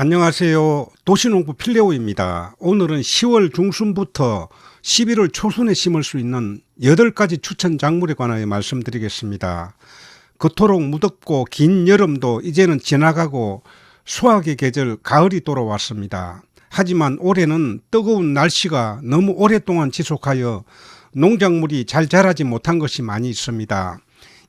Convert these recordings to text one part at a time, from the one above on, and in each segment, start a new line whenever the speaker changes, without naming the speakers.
안녕하세요. 도시농부 필레오입니다. 오늘은 10월 중순부터 11월 초순에 심을 수 있는 8가지 추천 작물에 관하여 말씀드리겠습니다. 그토록 무덥고 긴 여름도 이제는 지나가고 수확의 계절 가을이 돌아왔습니다. 하지만 올해는 뜨거운 날씨가 너무 오랫동안 지속하여 농작물이 잘 자라지 못한 것이 많이 있습니다.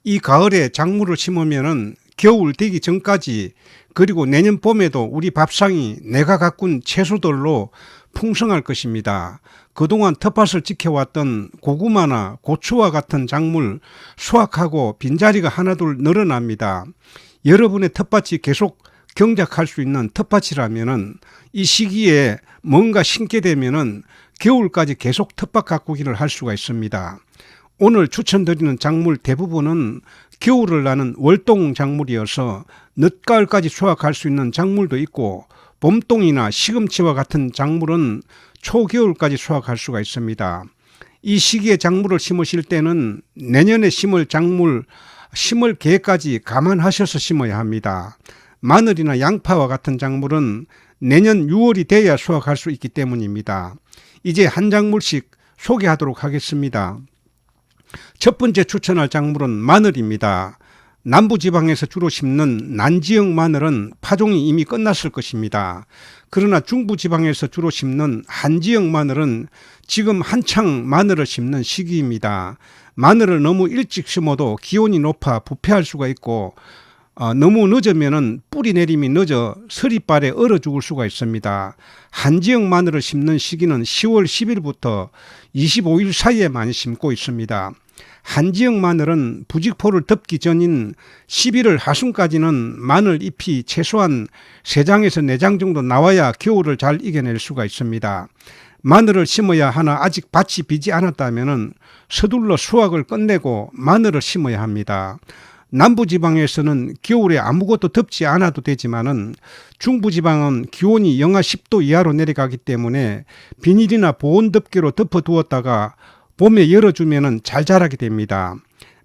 이 가을에 작물을 심으면은 겨울 되기 전까지 그리고 내년 봄에도 우리 밥상이 내가 가꾼 채소들로 풍성할 것입니다. 그동안 텃밭을 지켜왔던 고구마나 고추와 같은 작물 수확하고 빈자리가 하나둘 늘어납니다. 여러분의 텃밭이 계속 경작할 수 있는 텃밭이라면은 이 시기에 뭔가 심게 되면은 겨울까지 계속 텃밭 가꾸기를 할 수가 있습니다. 오늘 추천드리는 작물 대부분은 겨울을 나는 월동 작물이어서 늦가을까지 수확할 수 있는 작물도 있고 봄동이나 시금치와 같은 작물은 초겨울까지 수확할 수가 있습니다. 이 시기에 작물을 심으실 때는 내년에 심을 작물 심을 계획까지 감안하셔서 심어야 합니다. 마늘이나 양파와 같은 작물은 내년 6월이 돼야 수확할 수 있기 때문입니다. 이제 한 작물씩 소개하도록 하겠습니다. 첫 번째 추천할 작물은 마늘입니다. 남부지방에서 주로 심는 난지역 마늘은 파종이 이미 끝났을 것입니다. 그러나 중부지방에서 주로 심는 한지역 마늘은 지금 한창 마늘을 심는 시기입니다. 마늘을 너무 일찍 심어도 기온이 높아 부패할 수가 있고 어, 너무 늦으면은 뿌리 내림이 늦어 서리발에 얼어 죽을 수가 있습니다. 한 지역 마늘을 심는 시기는 10월 10일부터 25일 사이에 많이 심고 있습니다. 한 지역 마늘은 부직포를 덮기 전인 11월 하순까지는 마늘 잎이 최소한 3장에서 4장 정도 나와야 겨울을 잘 이겨낼 수가 있습니다. 마늘을 심어야 하나 아직 밭이 비지 않았다면 서둘러 수확을 끝내고 마늘을 심어야 합니다. 남부지방에서는 겨울에 아무것도 덮지 않아도 되지만은 중부지방은 기온이 영하 10도 이하로 내려가기 때문에 비닐이나 보온 덮개로 덮어 두었다가 봄에 열어주면은 잘 자라게 됩니다.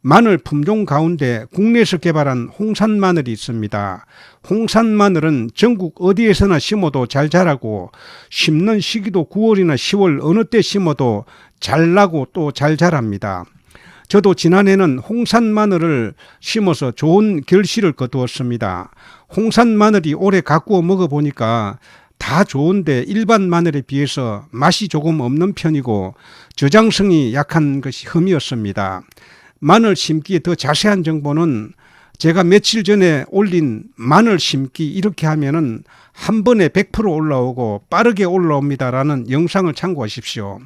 마늘 품종 가운데 국내에서 개발한 홍산 마늘이 있습니다. 홍산 마늘은 전국 어디에서나 심어도 잘 자라고 심는 시기도 9월이나 10월 어느 때 심어도 잘 나고 또 잘 자랍니다. 저도 지난해는 홍산 마늘을 심어서 좋은 결실을 거두었습니다. 홍산 마늘이 올해 가꾸어 먹어보니까 다 좋은데 일반 마늘에 비해서 맛이 조금 없는 편이고 저장성이 약한 것이 흠이었습니다. 마늘 심기에 더 자세한 정보는 제가 며칠 전에 올린 마늘 심기 이렇게 하면은 한 번에 100% 올라오고 빠르게 올라옵니다라는 영상을 참고하십시오.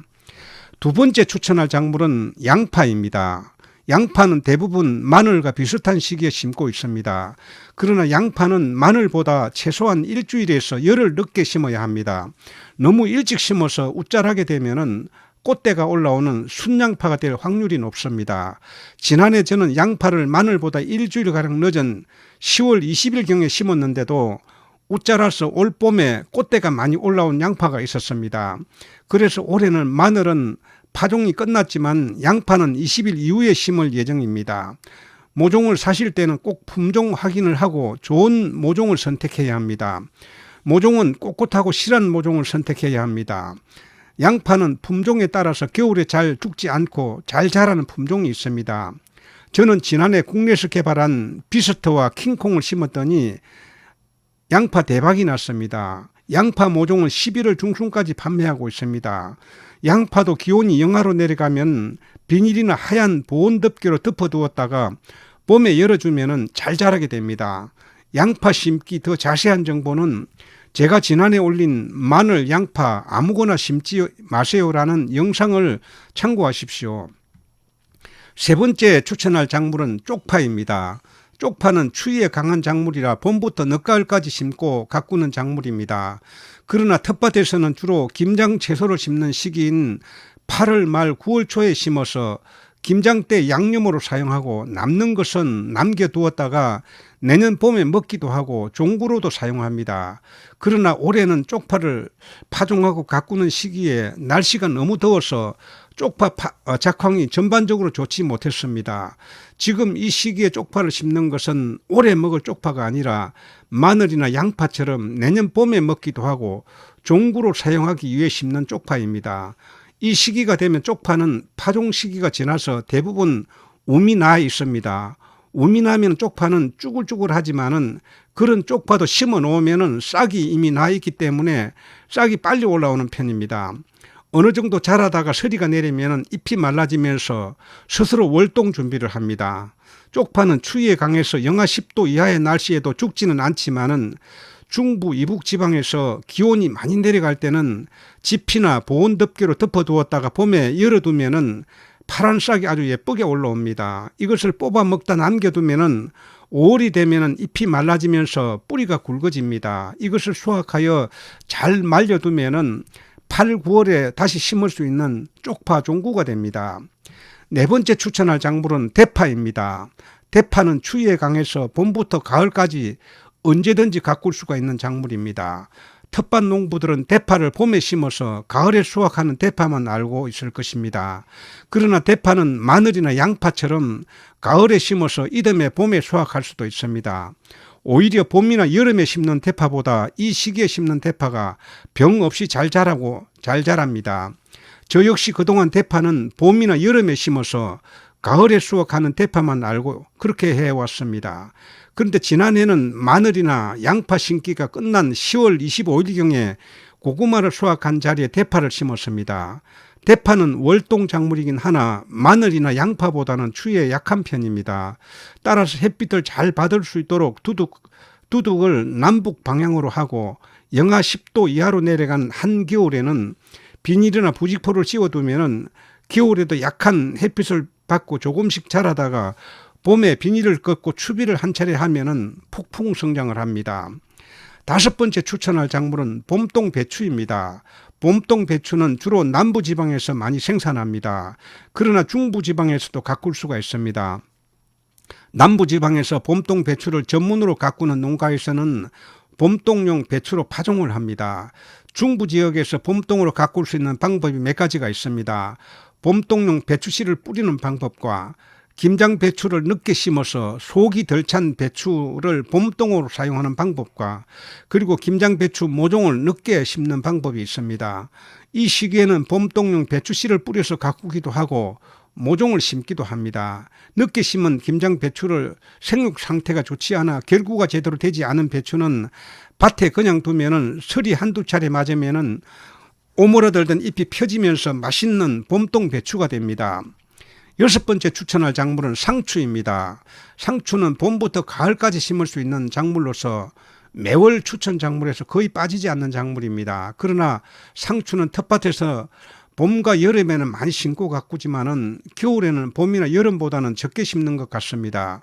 두 번째 추천할 작물은 양파입니다. 양파는 대부분 마늘과 비슷한 시기에 심고 있습니다. 그러나 양파는 마늘보다 최소한 일주일에서 열흘 늦게 심어야 합니다. 너무 일찍 심어서 웃자하게 되면은 꽃대가 올라오는 순양파가 될 확률이 높습니다. 지난해 저는 양파를 마늘보다 일주일가량 늦은 10월 20일경에 심었는데도 웃자라서 올 봄에 꽃대가 많이 올라온 양파가 있었습니다. 그래서 올해는 마늘은 파종이 끝났지만 양파는 20일 이후에 심을 예정입니다. 모종을 사실 때는 꼭 품종 확인을 하고 좋은 모종을 선택해야 합니다. 모종은 꼿꼿하고 실한 모종을 선택해야 합니다. 양파는 품종에 따라서 겨울에 잘 죽지 않고 잘 자라는 품종이 있습니다. 저는 지난해 국내에서 개발한 비스트와 킹콩을 심었더니 양파 대박이 났습니다. 양파 모종은 11월 중순까지 판매하고 있습니다. 양파도 기온이 영하로 내려가면 비닐이나 하얀 보온 덮개로 덮어두었다가 봄에 열어주면 잘 자라게 됩니다. 양파 심기 더 자세한 정보는 제가 지난해 올린 마늘, 양파 아무거나 심지 마세요라는 영상을 참고하십시오. 세 번째 추천할 작물은 쪽파입니다. 쪽파는 추위에 강한 작물이라 봄부터 늦가을까지 심고 가꾸는 작물입니다. 그러나 텃밭에서는 주로 김장 채소를 심는 시기인 8월 말 9월 초에 심어서 김장 때 양념으로 사용하고 남는 것은 남겨두었다가 내년 봄에 먹기도 하고 종구로도 사용합니다. 그러나 올해는 쪽파를 파종하고 가꾸는 시기에 날씨가 너무 더워서 쪽파 파, 어, 작황이 전반적으로 좋지 못했습니다. 지금 이 시기에 쪽파를 심는 것은 올해 먹을 쪽파가 아니라 마늘이나 양파처럼 내년 봄에 먹기도 하고 종구로 사용하기 위해 심는 쪽파입니다. 이 시기가 되면 쪽파는 파종 시기가 지나서 대부분 um이 나 있습니다. um이 나면 쪽파는 쭈글쭈글하지만은 그런 쪽파도 심어 놓으면은 싹이 이미 나 있기 때문에 싹이 빨리 올라오는 편입니다. 어느 정도 자라다가 서리가 내리면은 잎이 말라지면서 스스로 월동 준비를 합니다. 쪽파는 추위에 강해서 영하 10도 이하의 날씨에도 죽지는 않지만은 중부 이북 지방에서 기온이 많이 내려갈 때는 지피나 보온 덮개로 덮어두었다가 봄에 열어두면은 파란 싹이 아주 예쁘게 올라옵니다. 이것을 뽑아 먹다 남겨두면은 5월이 되면은 잎이 말라지면서 뿌리가 굵어집니다. 이것을 수확하여 잘 말려두면은 8, 9월에 다시 심을 수 있는 쪽파 종구가 됩니다. 네 번째 추천할 작물은 대파입니다. 대파는 추위에 강해서 봄부터 가을까지 언제든지 가꿀 수가 있는 작물입니다. 텃밭 농부들은 대파를 봄에 심어서 가을에 수확하는 대파만 알고 있을 것입니다. 그러나 대파는 마늘이나 양파처럼 가을에 심어서 이듬해 봄에 수확할 수도 있습니다. 오히려 봄이나 여름에 심는 대파보다 이 시기에 심는 대파가 병 없이 잘 자라고 잘 자랍니다. 저 역시 그동안 대파는 봄이나 여름에 심어서 가을에 수확하는 대파만 알고 그렇게 해왔습니다. 그런데 지난해는 마늘이나 양파 심기가 끝난 10월 25일경에 고구마를 수확한 자리에 대파를 심었습니다. 대파는 월동 작물이긴 하나 마늘이나 양파보다는 추위에 약한 편입니다. 따라서 햇빛을 잘 받을 수 있도록 두둑, 두둑을 남북 방향으로 하고 영하 10도 이하로 내려간 한겨울에는 비닐이나 부직포를 씌워두면은 겨울에도 약한 햇빛을 받고 조금씩 자라다가 봄에 비닐을 걷고 추비를 한 차례 하면은 폭풍 성장을 합니다. 다섯 번째 추천할 작물은 봄동 배추입니다. 봄동 배추는 주로 남부 지방에서 많이 생산합니다. 그러나 중부 지방에서도 가꿀 수가 있습니다. 남부 지방에서 봄동 배추를 전문으로 가꾸는 농가에서는 봄동용 배추로 파종을 합니다. 중부 지역에서 봄동으로 가꿀 수 있는 방법이 몇 가지가 있습니다. 봄동용 배추씨를 뿌리는 방법과 김장 배추를 늦게 심어서 속이 덜 찬 배추를 봄동으로 사용하는 방법과 그리고 김장 배추 모종을 늦게 심는 방법이 있습니다. 이 시기에는 봄동용 배추씨를 뿌려서 가꾸기도 하고 모종을 심기도 합니다. 늦게 심은 김장 배추를 생육 상태가 좋지 않아 결구가 제대로 되지 않은 배추는 밭에 그냥 두면은 설이 한두 차례 맞으면은 오므러들던 잎이 펴지면서 맛있는 봄동 배추가 됩니다. 여섯 번째 추천할 작물은 상추입니다. 상추는 봄부터 가을까지 심을 수 있는 작물로서 매월 추천 작물에서 거의 빠지지 않는 작물입니다. 그러나 상추는 텃밭에서 봄과 여름에는 많이 심고 가꾸지만은 겨울에는 봄이나 여름보다는 적게 심는 것 같습니다.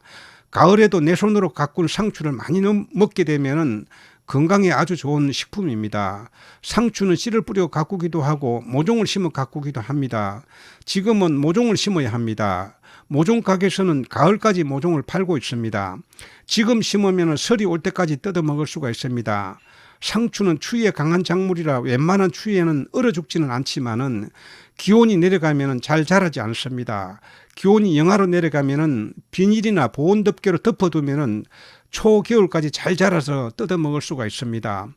가을에도 내 손으로 가꾼 상추를 많이 먹게 되면은 건강에 아주 좋은 식품입니다. 상추는 씨를 뿌려 가꾸기도 하고 모종을 심어 가꾸기도 합니다. 지금은 모종을 심어야 합니다. 모종 가게에서는 가을까지 모종을 팔고 있습니다. 지금 심으면 설이 올 때까지 뜯어 먹을 수가 있습니다. 상추는 추위에 강한 작물이라 웬만한 추위에는 얼어 죽지는 않지만은 기온이 내려가면 잘 자라지 않습니다. 기온이 영하로 내려가면은 비닐이나 보온 덮개로 덮어두면은 초겨울까지 잘 자라서 뜯어 먹을 수가 있습니다.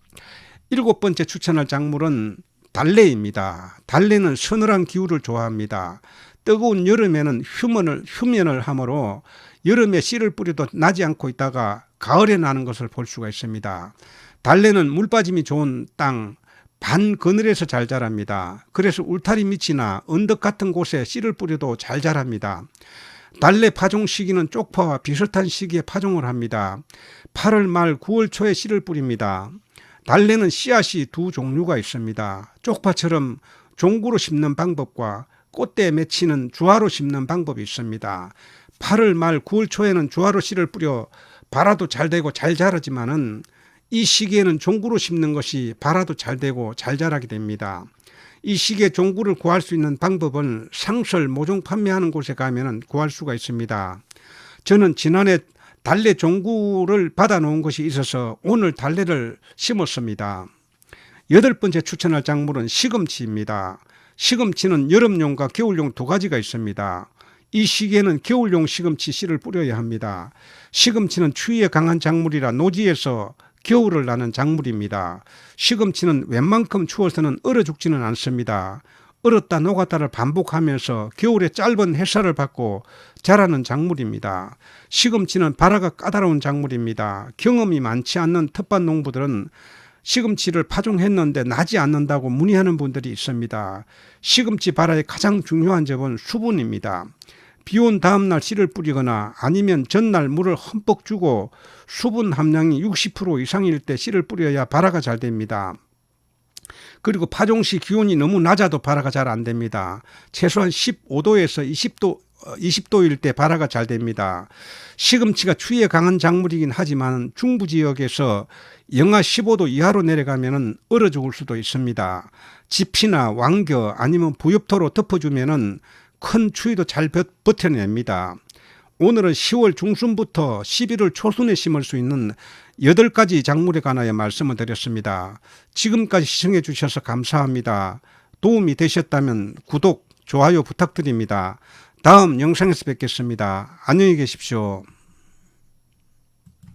일곱 번째 추천할 작물은 달래입니다. 달래는 서늘한 기후를 좋아합니다. 뜨거운 여름에는 휴면을, 휴면을 하므로 여름에 씨를 뿌려도 나지 않고 있다가 가을에 나는 것을 볼 수가 있습니다. 달래는 물 빠짐이 좋은 땅, 반 그늘에서 잘 자랍니다. 그래서 울타리 밑이나 언덕 같은 곳에 씨를 뿌려도 잘 자랍니다. 달래 파종 시기는 쪽파와 비슷한 시기에 파종을 합니다. 8월 말 9월 초에 씨를 뿌립니다. 달래는 씨앗이 두 종류가 있습니다. 쪽파처럼 종구로 심는 방법과 꽃대에 맺히는 주화로 심는 방법이 있습니다. 8월 말 9월 초에는 주화로 씨를 뿌려 발아도 잘 되고 잘 자라지만은 이 시기에는 종구로 심는 것이 발아도 잘 되고 잘 자라게 됩니다. 이 시기에 종구를 구할 수 있는 방법은 상설 모종 판매하는 곳에 가면 구할 수가 있습니다. 저는 지난해 달래 종구를 받아 놓은 것이 있어서 오늘 달래를 심었습니다. 여덟 번째 추천할 작물은 시금치입니다. 시금치는 여름용과 겨울용 두 가지가 있습니다. 이 시기에는 겨울용 시금치 씨를 뿌려야 합니다. 시금치는 추위에 강한 작물이라 노지에서 겨울을 나는 작물입니다. 시금치는 웬만큼 추워서는 얼어 죽지는 않습니다. 얼었다 녹았다를 반복하면서 겨울에 짧은 햇살을 받고 자라는 작물입니다. 시금치는 발화가 까다로운 작물입니다. 경험이 많지 않는 텃밭 농부들은 시금치를 파종했는데 나지 않는다고 문의하는 분들이 있습니다. 시금치 발화의 가장 중요한 점은 수분입니다. 비온 다음날 씨를 뿌리거나 아니면 전날 물을 흠뻑 주고 수분 함량이 60% 이상일 때 씨를 뿌려야 발화가 잘 됩니다. 그리고 파종 시 기온이 너무 낮아도 발화가 잘 안 됩니다. 최소한 15도에서 20도 20도일 때 발화가 잘 됩니다. 시금치가 추위에 강한 작물이긴 하지만 중부 지역에서 영하 15도 이하로 내려가면은 얼어 죽을 수도 있습니다. 지피나 왕겨 아니면 부엽토로 덮어주면은 큰 추위도 잘 버- 버텨냅니다. 오늘은 10월 중순부터 11월 초순에 심을 수 있는 8가지 작물에 관하여 말씀을 드렸습니다. 지금까지 시청해 주셔서 감사합니다. 도움이 되셨다면 구독, 좋아요 부탁드립니다. 다음 영상에서 뵙겠습니다. 안녕히 계십시오.